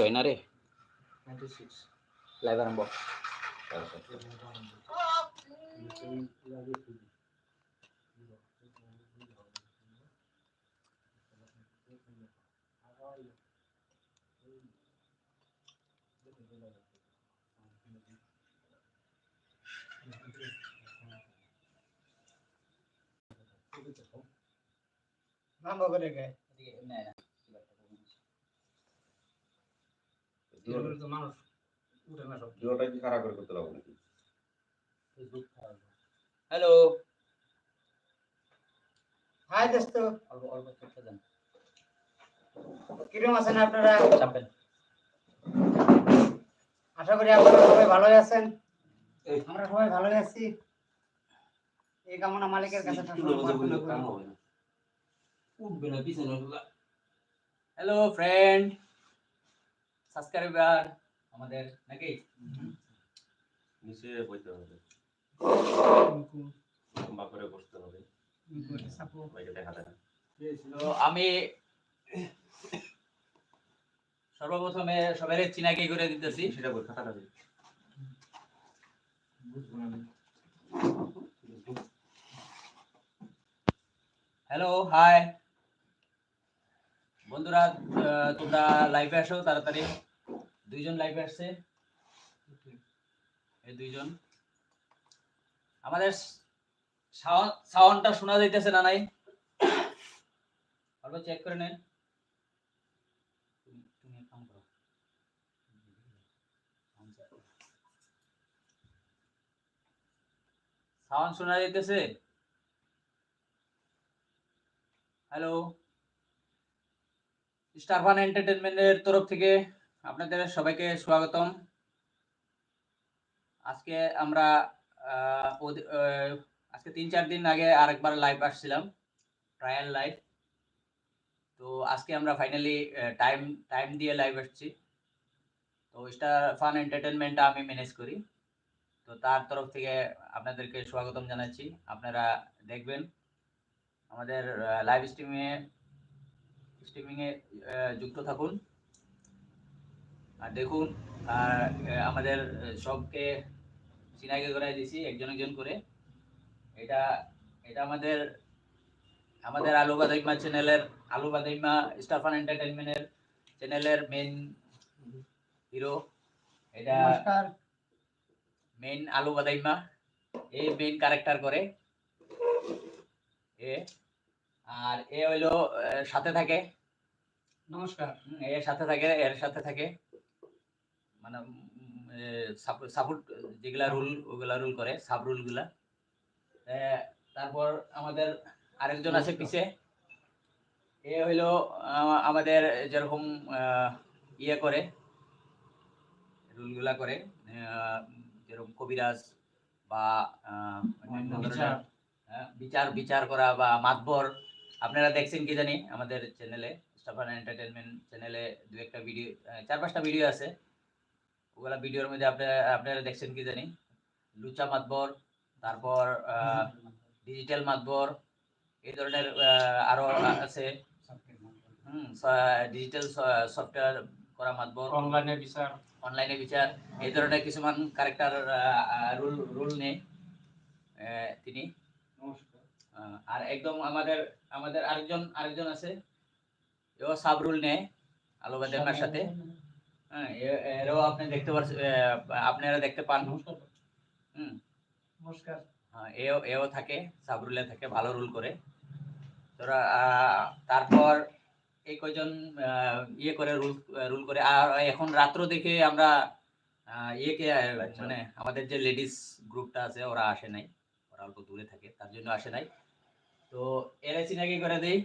হয় না রে 96 লাইভ আরম্ভ নাম করে গে এগুলো তো মানুষ উঠে না সব জিওটা কি খারাপ করতে লাগবে নাকি? হ্যালো হাই দোস্ত। অল্প অল্প করতে দেন। কীরকম আছেন আপনারা? চাপেন। আশা করি আপনারা সবাই ভালোই আছেন। আমরা সবাই ভালোই আছি। এই কামনা মালিকের কাছে। উঠবে না পিছনে হ্যালো ফ্রেন্ড সাবস্ক্রাইবার আমাদের নাকি? নিচে বইতে হবে। করে বসতে হবে। আমি সর্বপ্রথমে সবাই চিনাকি করে দিতেছি। সেটা বই খাতা হ্যালো হাই। বন্ধুরা তোমরা লাইভে আসো তাড়াতাড়ি। দুইজন লাইভে আসছে। এই দুইজন। আমাদের সাউন্ডটা শোনা যাইতেছে না নাই? অল্প চেক করে নেন। সাউন্ড শোনা যাইতেছে? হ্যালো স্টারফান এন্টারটেনমেন্টের তরফ থেকে আপনাদের সবাইকে স্বাগতম। আজকে আমরা আজকে তিন চার দিন আগে আরেকবার লাইভ আসছিলাম ট্রায়াল লাইভ তো আজকে আমরা ফাইনালি টাইম টাইম দিয়ে লাইভ আসছি। তো স্টার ফান এন্টারটেনমেন্টটা আমি ম্যানেজ করি। তো তার তরফ থেকে আপনাদেরকে স্বাগতম জানাচ্ছি। আপনারা দেখবেন, আমাদের লাইভ স্ট্রিমে স্ট্রিমিংয়ে যুক্ত থাকুন। আর দেখুন আর আমাদের সবকে চিনাকি করে দিয়েছি একজন একজন করে। এটা এটা আমাদের আমাদের আলু বাদাইমা চ্যানেলের আলু বাদাইমা স্টাফান এন্টারটেনমেন্টের চ্যানেলের মেন হিরো এটা মেইন আলু বাদাইমা এই মেইন ক্যারেক্টার করে। এ আর এ হইল সাথে থাকে। নমস্কার। এর সাথে থাকে এর সাথে থাকে। মানে সাপোর্ট যেগুলা রুল ওগুলা রুল করে সাব রুলগুলা তারপর আমাদের আরেকজন আছে পিছে। এ হইল আমাদের যেরকম ইয়ে করে রুলগুলা করে যেরকম কবিরাজ বা। হ্যাঁ, বিচার বিচার করা বা মাতবর। আপনারা দেখছেন কি জানি আমাদের চ্যানেলে স্টাফান এন্টারটেনমেন্ট চ্যানেলে দু একটা ভিডিও চার পাঁচটা ভিডিও আছে। ওগুলা ভিডিওর মধ্যে আপনারা আপনারা দেখছেন কি জানি? লুচা মাতবর তারপর ডিজিটাল মাতবর এই ধরনের আরও আছে। ডিজিটাল সফটওয়্যার করা মাতবর। অনলাইনে বিচার। অনলাইনে বিচার। এই ধরনের কিছুমান ক্যারেক্টার রুল রুল নেই তিনি। আর একদম আমাদের আমাদের আরেকজন আরেকজন আছে। এও সাব রুল নেয় আলোবাদের সাথে। এরও আপনি দেখতে পাচ্ছেন আপনারা দেখতে পান। নমস্কার হুম। নমস্কার। হ্যাঁ, এও এও থাকে সাব রুলে থাকে ভালো রুল করে। তোরা তারপর এই কয়জন ইয়ে করে রুল রুল করে আর এখন রাত্র দেখে আমরা ইয়েকে মানে আমাদের যে লেডিস গ্রুপটা আছে ওরা আসে নাই। ওরা অল্প দূরে থাকে তার জন্য আসে নাই। তো এরা চিনাকি করে দেই?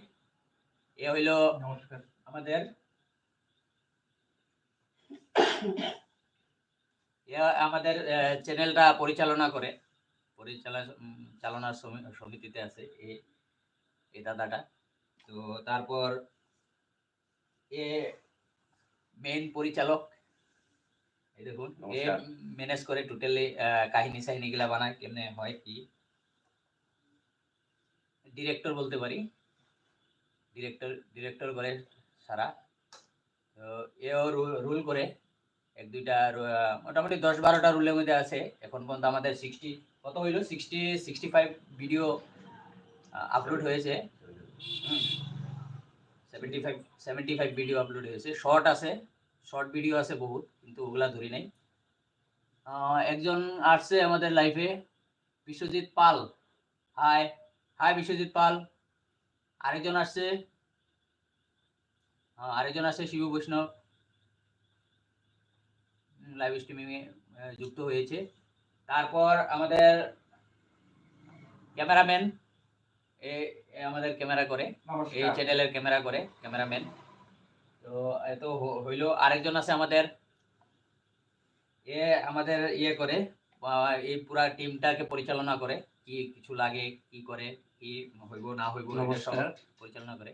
এ হইল নমস্কার। আমাদের আমাদের চ্যানেলটা পরিচালনা করে পরিচালনা চালনার সমিতিতে আছে এই দাদাটা। তো তারপর এ মেইন পরিচালক এই দেখুন এ ম্যানেজ করে টোটালি কাহিনী সাহিনী গুলা বানায় কেমনে হয় কি? ডিরেক্টর বলতে পারি। ডিরেক্টর ডিরেক্টর করে সারা। তো এও রুল করে এক, দুইটা মোটামুটি দশ বারোটা রুলের মধ্যে আছে। এখন পর্যন্ত আমাদের সিক্সটি কত হইল? Sixty sixty five video upload হয়েছে। Seventy five seventy five video upload হয়েছে। শর্ট আছে। শর্ট ভিডিও আছে বহুত, কিন্তু ওগুলা ধরি নাই। একজন আসছে আমাদের লাইফে বিশ্বজিৎ পাল। Hi hi Biswajit Pal. আরেকজন আসছে। আরেকজন আসছে শিবু বৈষ্ণব। লাইভ স্ট্রিমিংয়ে যুক্ত হয়েছে। তারপর আমাদের ক্যামেরাম্যান আমাদের ক্যামেরা করে এই চ্যানেলের ক্যামেরা করে ক্যামেরাম্যান। তো এত হইল আরেকজন আছে আমাদের এ আমাদের ইয়ে করে এই পুরা টিমটাকে পরিচালনা করে কি কিছু লাগে কি করে কি হইব না হইব। পরিচালনা করে।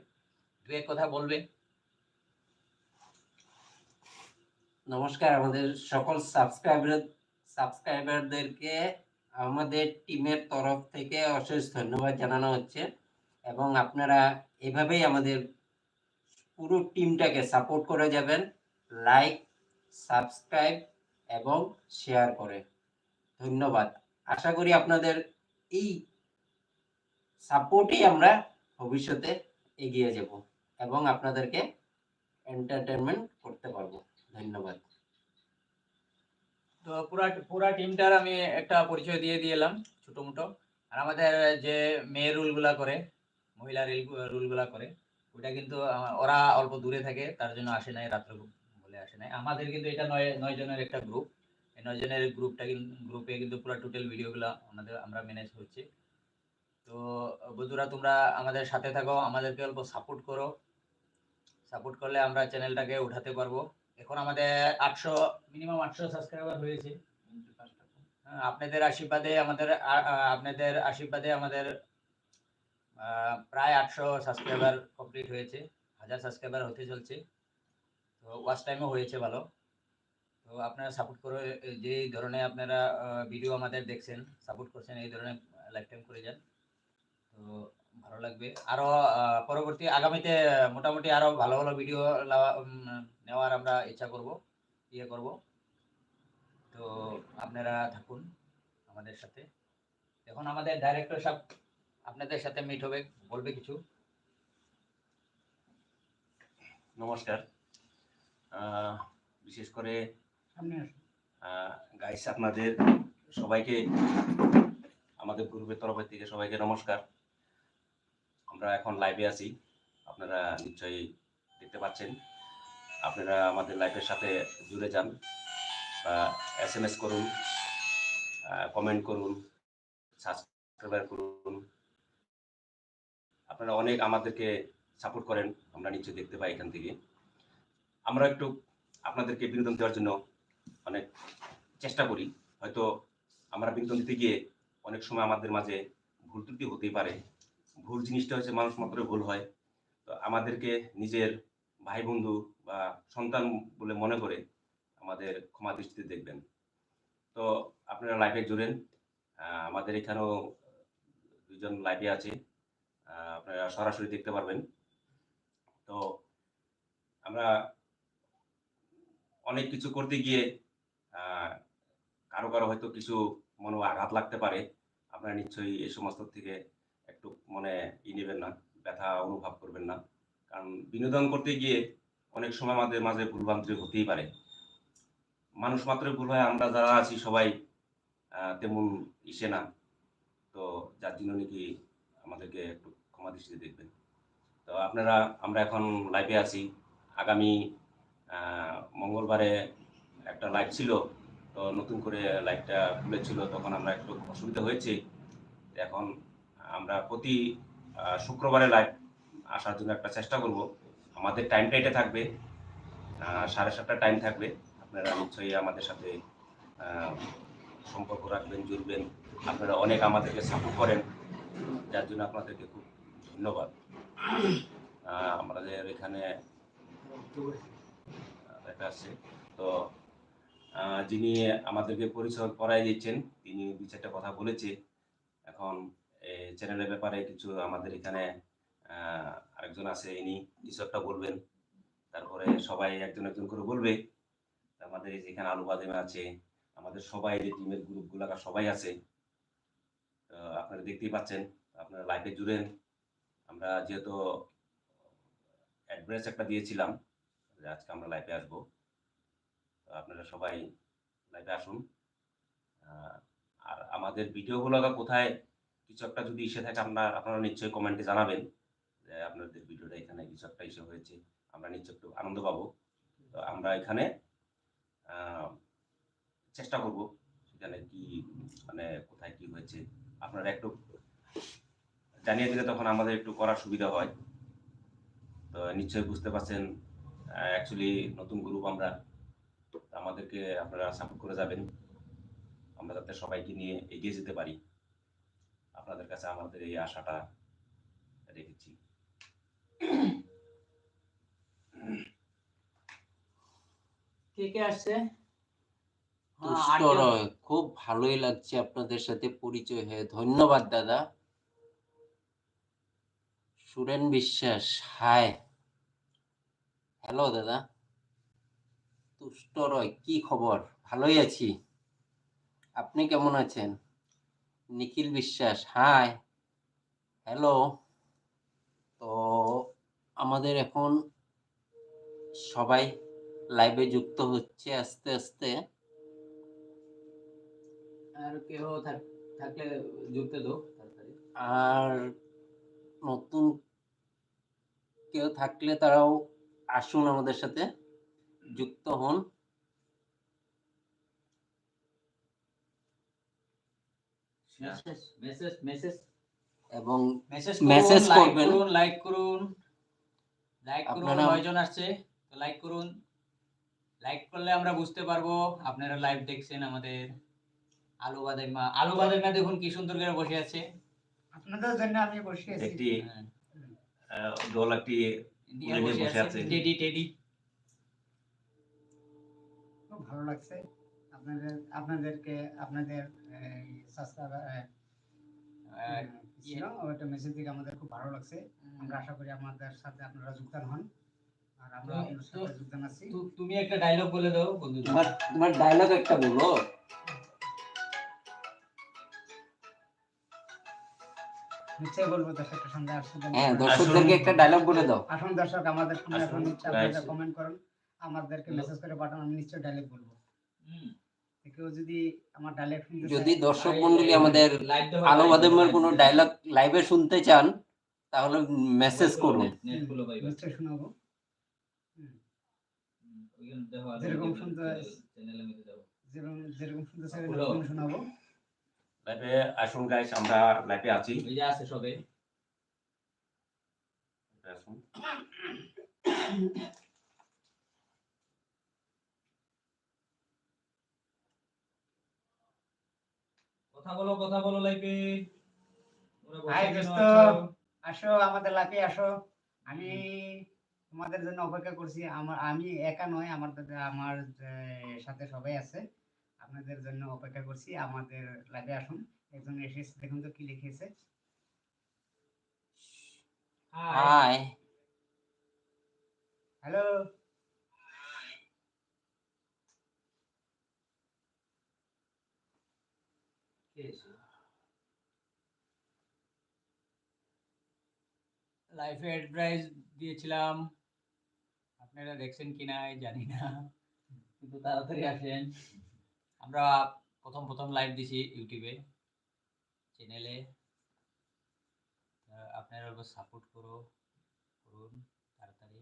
দু এক কথা বলবে। নমস্কার, আমাদের সকল সাবস্ক্রাইবার সাবস্ক্রাইবারদেরকে আমাদের টিমের তরফ থেকে অশেষ ধন্যবাদ জানানো হচ্ছে এবং আপনারা এভাবেই আমাদের পুরো টিমটাকে সাপোর্ট করে যাবেন। লাইক সাবস্ক্রাইব এবং শেয়ার করে। ধন্যবাদ। আশা করি আপনাদের এই সাপোর্টেই আমরা ভবিষ্যতে এগিয়ে যাব এবং আপনাদেরকে এন্টারটেনমেন্ট করতে পারব। ধন্যবাদ। তো পুরা পুরা টিমটার আমি একটা পরিচয় দিয়ে দিলাম ছোট মোটো। আর আমাদের যে মেয়ে রুলগুলা করে, মহিলা রুলগুলা করে ওটা কিন্তু ওরা অল্প দূরে থাকে, তার জন্য আসে নাই, রাত্রে বলে আসে নাই। আমাদের কিন্তু এটা নয় নয় জনের একটা গ্রুপ এই নয় জনের গ্রুপটা কিন্তু গ্রুপে কিন্তু পুরো টোটাল ভিডিওগুলো আমাদের, আমরা ম্যানেজ হচ্ছে তো বন্ধুরা, তোমরা আমাদের সাথে থাকো, আমাদেরকে অল্প সাপোর্ট করো। সাপোর্ট করলে আমরা চ্যানেলটাকে উঠাতে পারব। এখন আমাদের আটশো মিনিমাম আটশো সাবস্ক্রাইবার হয়েছে। হ্যাঁ, আপনাদের আশীর্বাদে আমাদের আপনাদের আশীর্বাদে আমাদের প্রায় আটশো সাবস্ক্রাইবার কমপ্লিট হয়েছে। হাজার সাবস্ক্রাইবার হতে চলছে। তো ওয়াচ টাইমও হয়েছে ভালো। তো আপনারা সাপোর্ট করে যে ধরনের আপনারা ভিডিও আমাদের দেখছেন সাপোর্ট করছেন এই ধরনের লাইফ টাইম করে যান। তো ভালো লাগবে। আরও পরবর্তী আগামীতে মোটামুটি আরও ভালো ভালো ভিডিও নেওয়ার আমরা ইচ্ছা করব ইয়ে করব। তো আপনারা থাকুন আমাদের সাথে। এখন আমাদের ডাইরেক্টর সাহেব আপনাদের সাথে মিট হবে বলবে কিছু। নমস্কার। বিশেষ করে সামনে গাইস আপনাদের সবাইকে আমাদের গ্রুপের তরফের থেকে সবাইকে নমস্কার। আমরা এখন লাইভে আছি। আপনারা নিশ্চয়ই দেখতে পাচ্ছেন। আপনারা আমাদের লাইভের সাথে জুড়ে যান বা এস এম এস করুন কমেন্ট করুন সাবস্ক্রাইবার করুন। আপনারা অনেক আমাদেরকে সাপোর্ট করেন, আমরা নিশ্চয়ই দেখতে পাই এখান থেকে। আমরা একটু আপনাদেরকে বিনোদন দেওয়ার জন্য অনেক চেষ্টা করি। হয়তো আমরা বিনোদন দিতে গিয়ে অনেক সময় আমাদের মাঝে ভুল ত্রুটি হতেই পারে। ভুল জিনিসটা হচ্ছে মানুষ মাত্র ভুল হয়। তো আমাদেরকে নিজের ভাই বন্ধু বা সন্তান বলে মনে করে আমাদের ক্ষমা দৃষ্টিতে দেখবেন। তো আপনারা লাইভে জুড়েন। আমাদের এখানেও দুজন লাইভে আছে। আপনারা সরাসরি দেখতে পারবেন। তো আমরা অনেক কিছু করতে গিয়ে কারও কারও হয়তো কিছু মনে আঘাত লাগতে পারে। আপনারা নিশ্চয়ই এই সমস্ত থেকে একটু মনে ই নেবেন না, ব্যথা অনুভব করবেন না। কারণ বিনোদন করতে গিয়ে অনেক সময় আমাদের মাঝে ভুলভ্রান্তি হতেই পারে। মানুষ মাত্রই ভুল হয়, আমরা যারা আছি সবাই তেমন ইসে না। তো যার জন্য নাকি আমাদেরকে একটু ক্ষমা দৃষ্টিতে দেখবেন। তো আপনারা, আমরা এখন লাইভে আছি। আগামী মঙ্গলবারে একটা লাইভ ছিল, তো নতুন করে লাইভটা খুলেছিল, তখন আমরা একটু অসুবিধা হয়েছে। এখন আমরা প্রতি শুক্রবারে লাইভ আসার জন্য একটা চেষ্টা করব। আমাদের টাইমটা এটা থাকবে সাড়ে সাতটা টাইম থাকবে। আপনারা নিশ্চয়ই আমাদের সাথে সম্পর্ক রাখবেন, জুড়বেন। আপনারা অনেক আমাদেরকে সাপোর্ট করেন, যার জন্য আপনাদেরকে খুব ধন্যবাদ। আমাদের এখানে আছে তো যিনি আমাদেরকে পরিচয় করাই দিচ্ছেন, তিনি দু চারটা কথা বলেছে। এখন চ্যানেলের ব্যাপারে কিছু আমাদের এখানে আরেকজন আছে, ইনি কিছু একটা বলবেন। তারপরে সবাই একজন একজন করে বলবে। আমাদের যেখানে আলু বাদেমে আছে, আমাদের সবাই যে টিমের গ্রুপগুলো সবাই আছে। আপনারা দেখতেই পাচ্ছেন, আপনারা লাইভে জুড়েন। আমরা যেহেতু অ্যাড্রেস একটা দিয়েছিলাম আজকে আমরা লাইভে আসব। আপনারা সবাই লাইভে আসুন। আর আমাদের ভিডিওগুলো কোথায় কিছু একটা যদি ইসে থাকে আপনারা আপনারা নিশ্চয়ই কমেন্টে জানাবেন যে আপনাদের ভিডিওটা এখানে কিছু একটা ইসে হয়েছে। আমরা নিশ্চয় একটু আনন্দ পাবো। তো আমরা এখানে চেষ্টা করব সেখানে কি মানে কোথায় কি হয়েছে। আপনারা একটু জানিয়ে দিলে তখন আমাদের একটু করার সুবিধা হয়। তো নিশ্চয়ই বুঝতে পারছেন অ্যাকচুয়ালি নতুন গ্রুপ আমরা। আমাদেরকে আপনারা সাপোর্ট করে যাবেন। আমরা যাতে সবাইকে নিয়ে এগিয়ে যেতে পারি। আপনাদের কাছে আমাদের এই আশাটা রেখেছি। কে কে আসছে? হ্যাঁ, তুষ্ট রয় খুব ভালোই লাগছে আপনাদের সাথে পরিচয় হয়ে। ধন্যবাদ দাদা। সুরেন বিশ্বাস হাই হ্যালো দাদা। তুষ্ট রয় কি খবর? ভালোই আছি। আপনি কেমন আছেন? নিখিল বিশ্বাস হাই হ্যালো তো আমাদের এখন সবাই লাইভে যুক্ত হচ্ছে আস্তে আস্তে। আর কেউ থাক- থাকলে যুক্ত দো তাড়াতাড়ি। আর নতুন কেউ থাকলে তারাও আসুন আমাদের সাথে যুক্ত হন। মেসেজ মেসেজ মেসেজ এবং মেসেজ Message করুন লাইক করবেন। লাইক করুন। লাইক করুন কয়জন আসছে তো লাইক করুন। লাইক করলে আমরা বুঝতে পারব আপনারা লাইভ দেখছেন আমাদের আলু বাদাইমা আলু বাদাইমা দেখুন কি সুন্দর করে বসে আছে। আপনাদের জন্য আমি বসে আছি। একটি হ্যাঁ, দোল একটি নিয়ে নিয়ে বসে বসে আছে আছে। টেডি টেডি খুব ভালো লাগছে। আপনাদের আপনাদেরকে আপনাদের সাবস্ক্রাইবার ছিল ওটা মেসেজ দিকে আমাদের খুব ভালো লাগছে। আমরা আশা করি আমাদের সাথে আপনারা যোগদান হন। আর আমরা আপনাদের সাথে যোগদান আছি। তুমি একটা ডায়লগ বলে দাও বন্ধু তোমার তোমার ডায়লগ একটা বলো। নিশ্চয়ই বলব দর্শকের সঙ্গে আসুন হ্যাঁ দর্শকদেরকে একটা ডায়লগ বলে দাও। আসুন দর্শক আমাদের সঙ্গে এখন নিশ্চয়ই আপনারা কমেন্ট করুন। আমাদেরকে মেসেজ করে পাঠান আমি নিশ্চয়ই ডাইরেক্ট বলব। হুম। কেউ যদি দর্শক মন্ডলী আমাদের আলো বাদামের কোনো ডায়লগ লাইভে শুনতে চান তাহলে মেসেজ। করুন। যেরকম শুনতে। যেরকম শুনতে শোনাবো। লাইভে আসুন গাইস আমরা লাইভে আছি। যে আছে সবে। আসুন। কথা বলো কথা বলো লাইভে হাই দোস্ত আসো আমাদের লাইফে আসো। আমি তোমাদের জন্য অপেক্ষা করছি। আমার আমি একা নয় আমার আমার সাথে সবাই আছে। আপনাদের জন্য অপেক্ষা করছি আমাদের লাইভে আসুন। একজন এসেছে দেখুন তো কি লিখেছে। হাই হ্যালো লাইফে অ্যাডভাইস দিয়েছিলাম, আপনারা দেখছেন কিনা জানি না, কিন্তু তাড়াতাড়ি আসেন। আমরা প্রথম প্রথম লাইভ দিছি ইউটিউবে চ্যানেলে আপনারা সাপোর্ট করো, করুন তাড়াতাড়ি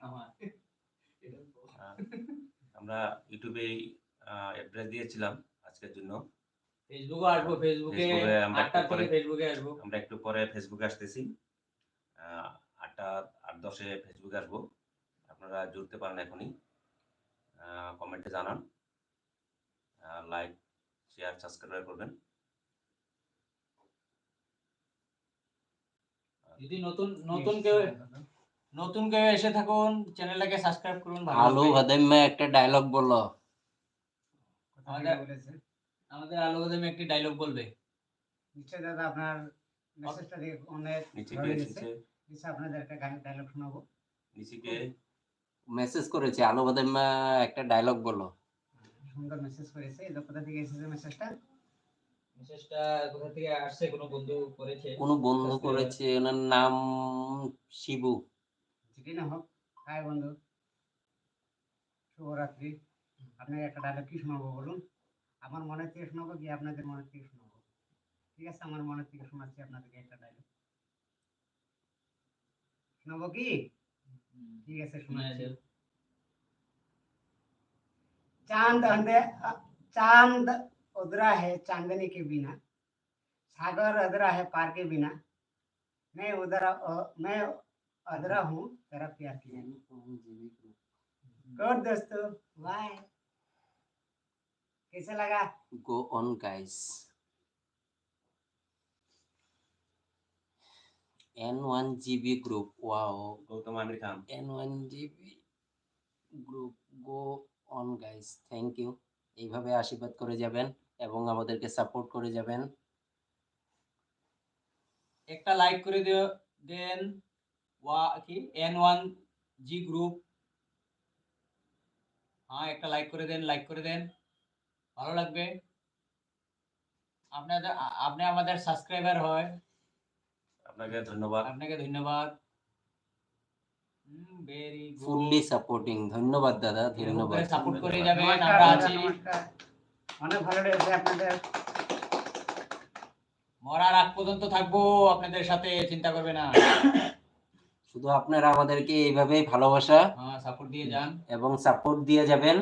আমার আমরা ইউটিউবে অ্যাড্রেস দিয়েছিলাম আজকের জন্য। ফেসবুকে আসব ফেসবুকে একটু পরে- ফেসবুকে আসব। আমরা একটু পরে ফেসবুকে আসতেছি। আটটা আট দশে ফেসবুকে আসব। আপনারা জুড়তে পারেন এখনই। কমেন্টে জানান। লাইক শেয়ার সাবস্ক্রাইব করবেন। যদি নতুন নতুন কেউ নতুন কেউ এসে থাকুন চ্যানেলটাকে সাবস্ক্রাইব করুন ভালো আলো। বাদামে একটা ডায়লগ বলো। কথা বলেছে? আমাদের আলোকদমে একটি ডায়লগ বলবে। নিশ্চয় দাদা আপনার মেসেজটা দেখে অনেক নিচে নিশ্চয় আপনাদের একটা গান ডায়লগ শোনাবো। নিচে কে মেসেজ করেছে আলো বাদামা একটা ডায়লগ বলো। সুন্দর মেসেজ করেছে। এই কোথা থেকে এসেছে মেসেজটা কোনো বন্ধু করেছে? ওনার নাম শিবু। যদি না হোক। হাই বন্ধু। শুভরাত্রি। আপনার একটা ডায়লগ কি শোনাবো বলুন? আমার মনের থেকে শোনাবো কি আপনাদের মনে থেকে শোনাবো? ঠিক আছে আমার মনের থেকে শোনাচ্ছি আপনাদেরকে একটা ডায়লগ শোনাবো কি? ঠিক আছে শোনাচ্ছি। চাঁদ চাঁদ उधरा है चांदनी के बिना सागर अधरा है पार के बिना मैं उधरा अ- मैं अधरा हूँ तेरा प्यार के बिना गुड दोस्तों बाय कैसा लगा go on guys N one G B group wow Gautam Aamir Khan N one G B group go on guys thank you এইভাবে আশীর্বাদ করে যাবেন এবং আমাদেরকে সাপোর্ট করে যাবেন। একটা লাইক করে দিও দেন ওয়া কি? এন ওয়ান জি গ্রুপ হ্যাঁ একটা লাইক করে দেন লাইক করে দেন। ভালো লাগবে। আপনাদের আপনি আমাদের সাবস্ক্রাইবার হয়। আপনাকে ধন্যবাদ। আপনাকে ধন্যবাদ। ভেরি ফুললি সাপোর্টিং ধন্যবাদ দাদা ধন্যবাদ। সাপোর্ট করে যাবেন আমরা আছি। অনেক ভালো লেগেছে আপনাদের। মরার আগ পর্যন্ত থাকব আপনাদের সাথে চিন্তা করবে না। শুধু আপনারা আমাদেরকে এইভাবেই ভালোবাসা হ্যাঁ সাপোর্ট দিয়ে যান। এবং সাপোর্ট দিয়ে যাবেন।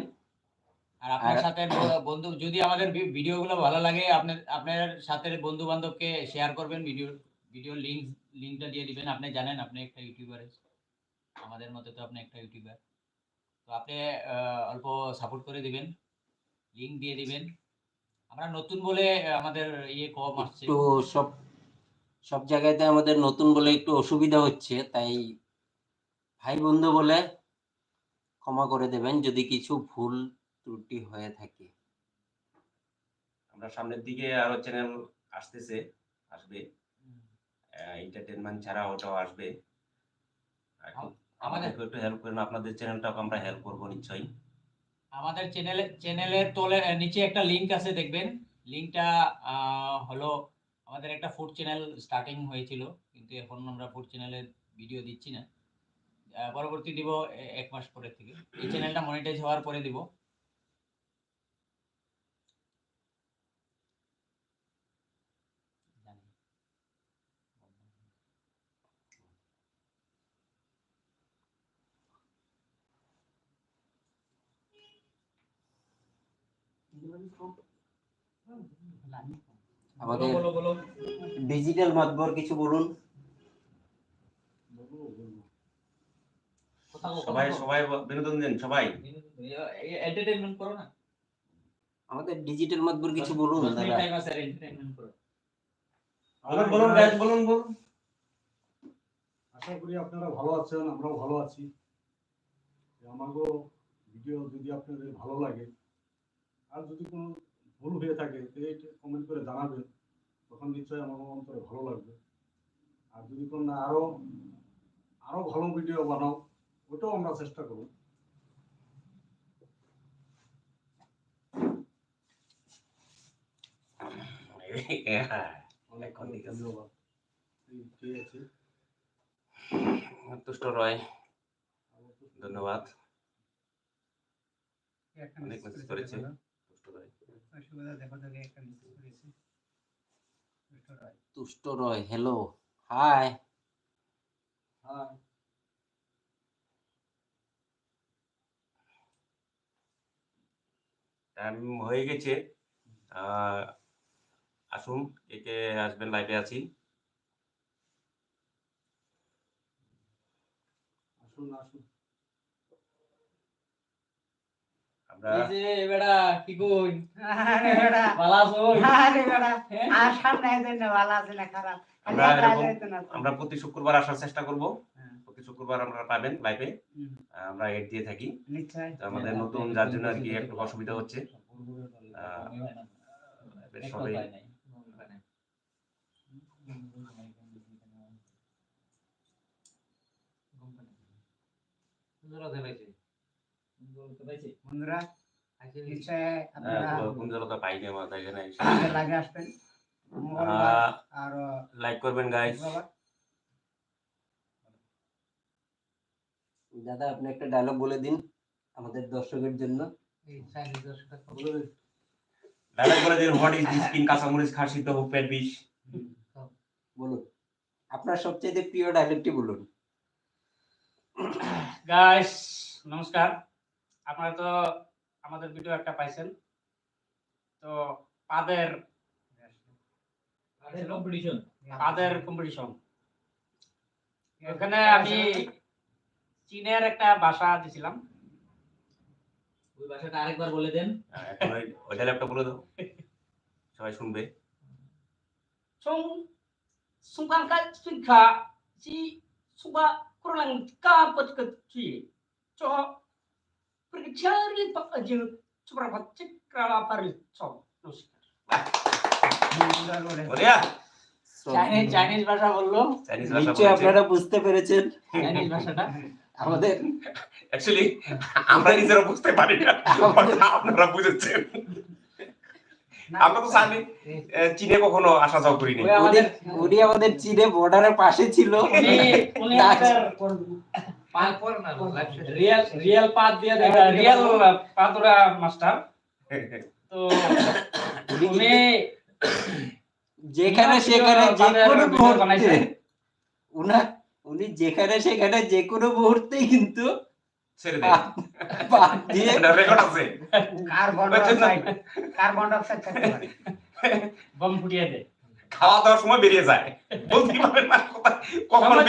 আর আপনার সাথে বন্ধু যদি আমাদের ভিডিওগুলো ভালো লাগে আপনার আপনার সাথে বন্ধু বান্ধবকে শেয়ার করবেন ভিডিও ভিডিও লিংক লিংকটা দিয়ে দিবেন। আপনি জানেন আপনি একটা ইউটিউবার আমাদের মতো তো আপনি একটা ইউটিউবার তো আপনি আহ, অল্প সাপোর্ট করে দিবেন। লিংক দিয়ে দিবেন। আমরা নতুন বলে আমাদের ইয়ে কম আসছে। একটু সব সব জায়গাতে আমাদের নতুন বলে একটু অসুবিধা হচ্ছে তাই ভাই বন্ধু বলে ক্ষমা করে দেবেন যদি কিছু ভুল ত্রুটি হয়ে থাকে। আমরা সামনের দিকে আরও চ্যানেল আসতেছে আসবে। এন্টারটেনমেন্ট ছাড়া ওটাও আসবে। আমাদের আমাদেরকে একটু হেল্প করেন আপনাদের চ্যানেলটাকে আমরা হেল্প করব নিশ্চয়ই। আমাদের চ্যানেলে চ্যানেলের তলে নিচে একটা লিংক আছে, দেখবেন। লিংকটা হলো আমাদের একটা ফুড চ্যানেল স্টার্টিং হয়েছিল, কিন্তু এখন আমরা ফুড চ্যানেলের ভিডিও দিচ্ছি না। পরবর্তী দিব এক মাস পরে থেকে। এই চ্যানেলটা মনিটাইজ হওয়ার পরে দিব জানি। আমাদের ডিজিটাল মাতবর কিছু বলুন। সবাই সবাই বিনোদন দিন সবাই। এন্টারটেইনমেন্ট করো না? আমাদের ডিজিটাল মাতবর কিছু বলুন দশ দাদা। টাইম আছে এন্টারটেইনমেন্ট করো। বলুন বলুন বলুন বলুন। আশা করি আপনারা ভালো আছেন আমরাও ভালো আছি। আমারও ভিডিও যদি আপনাদের ভালো লাগে আর যদি কোনো ভুল হয়ে থাকে কমেন্ট করে জানাবেন। তখন নিশ্চয়ই আমার অন্তরে ভালো লাগবে। আর যদি কোনো না আরও আরও ভালো ভিডিও বানাও ওটাও আমরা চেষ্টা করব। অনেক এখন ঠিক আছে। ধন্যবাদ। এই ঠিক আছে? তুষ্ট রয়। ধন্যবাদ। অনেক মেসেজ করেছে। তুষ্ট রয়। হ্যালো হাই হ্যাঁ টাইম হয়ে গেছে। আসুন কে কে আসবেন লাইভে আছি। আসুন আসুন। আমরা হ্যাঁ? আমরা প্রতি শুক্রবার আসার চেষ্টা করব। হ্যাঁ। প্রতি শুক্রবার আমরা পাবেন লাইভে আমরা এড দিয়ে থাকি। আমাদের নতুন যার জন্য আর কি একটু অসুবিধা হচ্ছে। সবাই কথায় নাই বন্ধুরা নিশ্চয় আপনারা কুঞ্জলতা পাইনি আমাদের এখানে আমাদের আসবেন। আর লাইক করবেন গাইস দাদা আপনি একটা ডায়লগ বলে দিন আমাদের দর্শকের জন্য। ডায়লগ বলে দিন হোয়াট ইজ দিস কিন কাঁচামরিচ খাসি তো বিষ। বলুন আপনার সবচেয়ে প্রিয় ডায়লগটি বলুন। গাইস নমস্কার। আপনারা তো আমাদের ভিডিও একটা পাইছেন। তো পাদের পাদের কম্পিটিশন ওখানে আমি চীনের একটা ভাষা দিছিলাম। ওই ভাষাটা আরেকবার বলে দেন। ওইটা ল্যাপটপ বলে দাও। সবাই শুনবে। 총 순간까 순카 지 কা 코로나 까버트 그뒤저 প্রচারিত প্রভাচ্ছে কলা পরিচ্ছব নমস্কার চাইনিজ ভাষা বলল নিশ্চয়ই আপনারা বুঝতে পেরেছেন চাইনিজ ভাষাটা আমাদের অ্যাকচুয়ালি আমরা নিজেরা বুঝতে পারি না আপনারা বুঝেছেন আমরা তো জানি চীনে কখনো আসা যাওয়া করিনি উনি আমাদের চীনে বর্ডারের পাশে ছিল রিয়েল রিয়েল পাত দিয়ে দেখা রিয়েল পাতুরা মাস্টার তো উনি যেখানে সেখানে যে কোনো মুহূর্তে উনা উনি যেখানে সেখানে যে কোনো মুহূর্তেই কিন্তু ছেড়ে দেন। পা- পা দিয়ে রেকর্ড আছে। কার্বন ডাইঅক্সাইড কার্বন ডাইঅক্সাইড থাকতে পারে? বম ফুটিয়ে দেয়। খাওয়া দাওয়ার সময় বেরিয়ে যায়। বলতে পারেন না কখন সময়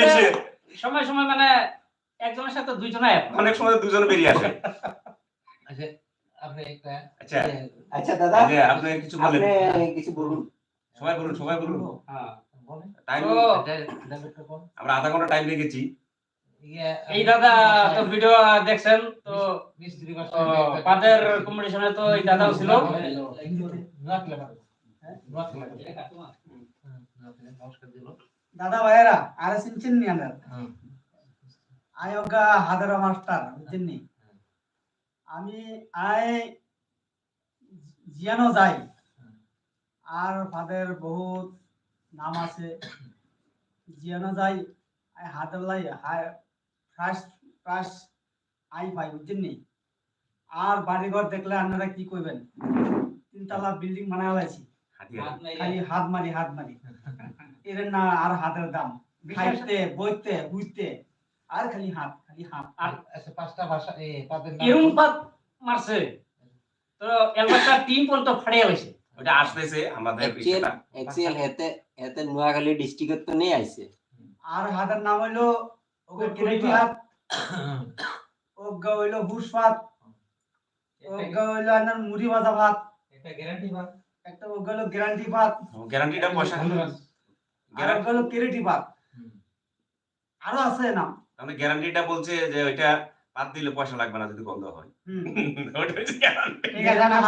সময় সময় মানে একজনের সাথে দুইজনে অনেক সময় দুজনে বেরিয়ে আসে। আচ্ছা আপনি একটা আচ্ছা। আচ্ছা দাদা। আপনি কিছু বলেন। আপনি কিছু বলুন। সবাই বলুন সবাই বলুন। হ্যাঁ টাইম আমরা আধা ঘণ্টা টাইম লেগেছি এই দাদা তো ভিডিও দেখছেন তো মিস্ত্রি পাদের কম্পিটিশনে তো এই দাদাও ছিল। দাদা ভাইয়েরা আরে চিনছেন নি আমরা। আয়োগা হাজারা মাস্টার বুঝছেন নি আমি আয় জিয়ানো যাই। আর ফাদের বহুত নাম আছে। জিয়ানো যাই আই হাতের লাই হাই ফার্স্ট ফার্স্ট আই বুঝছেন নি আর বাড়িঘর দেখলে আপনারা কি কইবেন? তিনতলা বিল্ডিং বানায় লাইছি খালি হাত মারি হাত মারি। এর না আর হাতের দাম। খাইতে বইতে বুঝতে। আর খালি হাত খালি হাত আচ্ছা পাঁচটা ভাষা এ পাদের নাম এরম পাত মারছে। তো এলবারটা টিম পর্যন্ত ফাড়িয়ে হয়েছে ওটা আসতেছে আমাদের হেতে হেতে নোয়াখালী ডিস্ট্রিক্টত তো নেই আইছে। আর হাতের নাম হইল ওকে কিরেটি হাত ওগা হইল হুসপাত ওগা হইল আপনার মুড়ি ভাজা ভাত একটা গ্যারান্টি বা একটা ওগা হইল গ্যারান্টি ভাত। গ্যারান্টিটা পয়সা আর ওগা হইল কিরেটি ভাত। আরও আছে নাম তাহলে গ্যারান্টিটা বলছে যে ওইটা বাদ দিলে পয়সা লাগবে না যদি হয়। না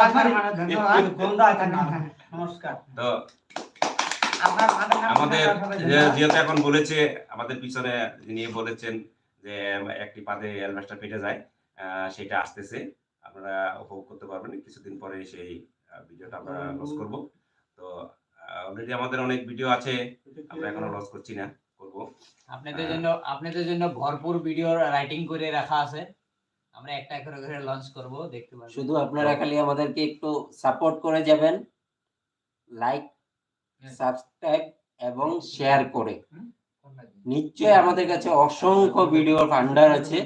গন্ধ না তো নাম আমাদের। যেহেতু এখন বলেছে আমাদের পিছনে যিনি বলেছেন যে একটি পাদে অ্যালবাসটা পেটে যায় সেটা আসতেছে। আপনারা উপভোগ করতে পারবেন। কিছুদিন পরে সেই ভিডিওটা আমরা লস করব। তো অলরেডি আমাদের অনেক ভিডিও আছে। আমরা এখনও লস করছি না। করব। আপনাদের জন্য আপনাদের জন্য ভরপুর ভিডিও রাইটিং করে রাখা আছে। আমরা একটা করে করে লঞ্চ করব দেখতে পারবেন। শুধু আপনারা খালি আমাদেরকে একটু সাপোর্ট করে যাবেন লাইক সাবস্ক্রাইব এবং শেয়ার করে। নিশ্চয়ই আমাদের কাছে অসংখ্য ভিডিও ভান্ডার আছে।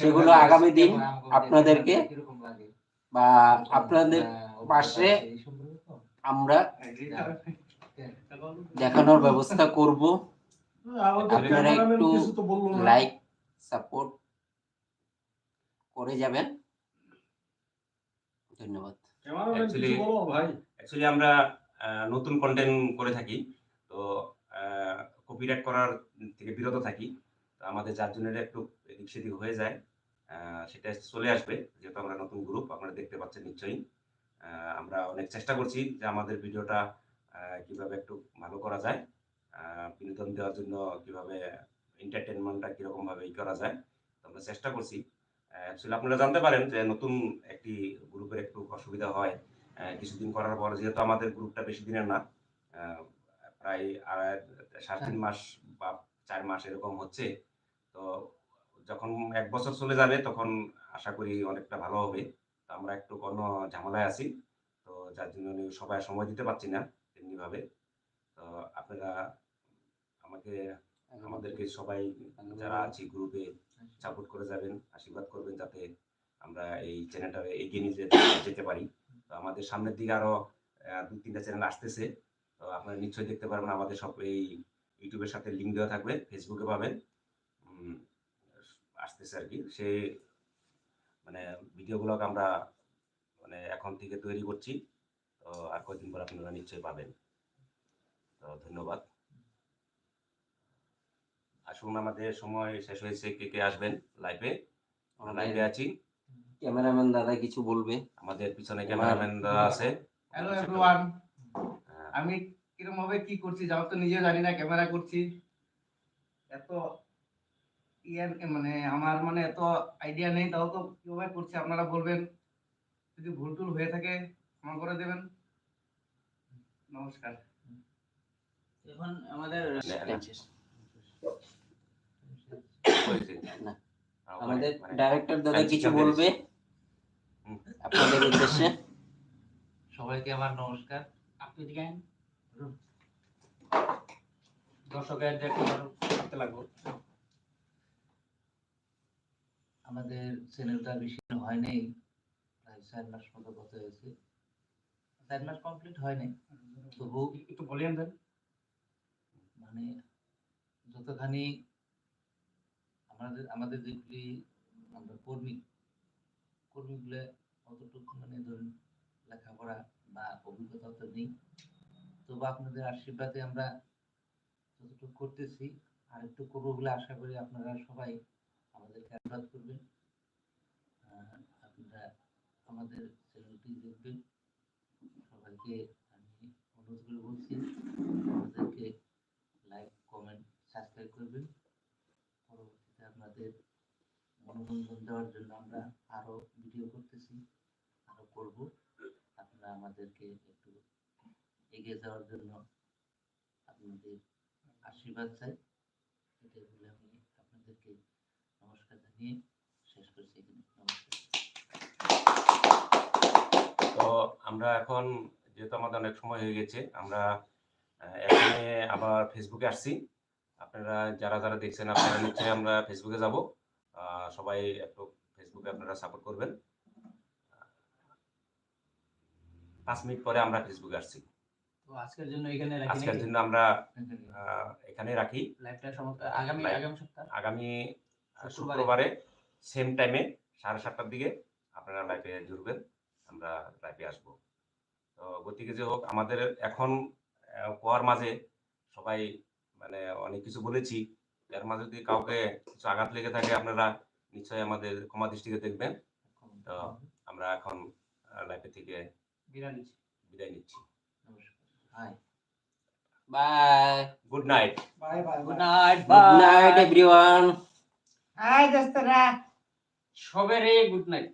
সেগুলো আগামী দিন আপনাদেরকে বা আপনাদের পাশে? আমরা দেখানোর ব্যবস্থা করব। আপনারা একটু কিছু তো বলল না। লাইক সাপোর্ট করে যাবেন। ধন্যবাদ। অ্যাকচুয়ালি আমরা নতুন কন্টেন্ট করে থাকি। তো কপিরাইট করার থেকে বিরত থাকি। তো আমাদের যার জন্য একটু এদিক সেদিক হয়ে যায়। আহ, সেটা চলে আসবে। যেহেতু আমরা নতুন গ্রুপ আপনারা দেখতে পাচ্ছেন নিশ্চয়ই। আহ, আমরা অনেক চেষ্টা করছি যে আমাদের ভিডিওটা আহ, কীভাবে একটু ভালো করা যায়। বিনোদন দেওয়ার জন্য কীভাবে এন্টারটেনমেন্টটা কীরকম ভাবে ই করা যায় তো আমরা চেষ্টা করছি। অ্যাকচুয়ালি আপনারা জানতে পারেন যে নতুন একটি গ্রুপের একটু অসুবিধা হয়। কিছুদিন করার পর যেহেতু আমাদের গ্রুপটা বেশি দিনের না প্রায় সাড়ে তিন মাস বা চার মাস এরকম হচ্ছে তো যখন এক বছর চলে যাবে তখন আশা করি অনেকটা ভালো হবে। তো আমরা একটু কোনো ঝামেলায় আছি তো যার জন্য সবাই সময় দিতে পারছি না তেমনিভাবে। তো আপনারা আমাকে আমাদেরকে সবাই যারা আছি গ্রুপে সাপোর্ট করে যাবেন আশীর্বাদ করবেন যাতে আমরা এই চ্যানেলটা এগিয়ে নিয়ে যেতে পারি। তো আমাদের সামনের দিকে আরও দু তিনটা চ্যানেল আসতেছে। তো আপনারা নিশ্চয়ই দেখতে পারবেন আমাদের সব এই ইউটিউবের সাথে লিঙ্ক দেওয়া থাকবে ফেসবুকে পাবেন। আসতেছে আর কি। সেই মানে ভিডিওগুলোকে আমরা মানে এখন থেকে তৈরি করছি। তো আর কয়েকদিন পর আপনারা নিশ্চয়ই পাবেন। তো ধন্যবাদ। আসুন আমাদের সময় শেষ হয়েছে। কে কে আসবেন লাইভে আমরা লাইভে আছি। ক্যামেরাম্যান দাদা কিছু বলবে? আমাদের পিছনে ক্যামেরাম্যান দাদা আছে। হ্যালো এভরিওয়ান হ্যাঁ, আমি কীরকম ভাবে কি করছি যাও তো নিজেও জানি না ক্যামেরা করছি। এত ইয়ার মানে আমার মানে এত আইডিয়া নেই তাও তো কীভাবে করছি আপনারা বলবেন। যদি ভুল টুল হয়ে থাকে ক্ষমা করে দেবেন। নমস্কার। এখন আমাদের। আর আমাদের ডাইরেক্টর দাদা কিছু বলবে? আপনাদের উদ্দেশ্যে? সবাইকে আমার নমস্কার। আপনি দিকে দর্শকের দেখতে করতে লাগবো। আমাদের চ্যানেলটা বেশি হয় নাই প্রায় চার মাস মতো গত হয়েছে। চার মাস কমপ্লিট হয় নাই তবু একটু ভলিউম দেন। মানে যতখানি আমাদের আমাদের যেগুলি আমরা কর্মী, কর্মীগুলো অতটুকু মানে ধরুন লেখাপড়া বা অভিজ্ঞতা তো নেই। তবু আপনাদের আশীর্বাদে আমরা যতটুকু করতেছি আর একটু করব বলে আশা করি আপনারা সবাই আমাদেরকে আশীর্বাদ করবেন। আপনারা আমাদের চ্যানেলটি দেখবেন। সবাইকে আমি অনুরোধ করে বলছি, আমাদেরকে লাইক, কমেন্ট, সাবস্ক্রাইব করবেন। আপনাদের মনোরঞ্জন দেওয়ার জন্য আমরা আরও ভিডিও করতেছি, আরও করব। আপনারা আমাদেরকে একটু এগিয়ে যাওয়ার জন্য আপনাদের আশীর্বাদ চাই। এটাই বলে আমি আপনাদেরকে নমস্কার জানিয়ে শেষ করছি এখানে। নমস্কার। তো আমরা এখন, যেহেতু আমাদের অনেক সময় হয়ে গেছে, আমরা এখানে আবার ফেসবুকে আসছি। আপনারা যারা যারা দেখছেন আপনারা নিশ্চয়ই আমরা ফেসবুকে যাব। সবাই একটু ফেসবুকে আপনারা সাপোর্ট করবেন। পাঁচ মিনিট পরে আমরা ফেসবুকে আসছি। আজকের জন্য এখানে রাখি আজকের জন্য আমরা এখানে রাখি। লাইভটা আগামী আগামী সপ্তাহ? আগামী শুক্রবারে। সেম টাইমে সাড়ে সাতটার দিকে আপনারা লাইভে জুড়বেন। আমরা লাইভে আসব। তো গতিকে যে হোক আমাদের এখন কোয়ার মাঝে সবাই মানে অনেক কিছু বলেছি। এর মাঝে যদি কাউকে কিছু আঘাত লেগে থাকে আপনারা নিশ্চয়ই আমাদের ক্ষমা দৃষ্টিকে দেখবেন। তো আমরা এখন লাইভে থেকে বিদায় নিচ্ছি। বিদায় নিচ্ছি। নমস্কার bye good night bye bye good night good night everyone hi দোস্তরা সবেরে গুড নাইট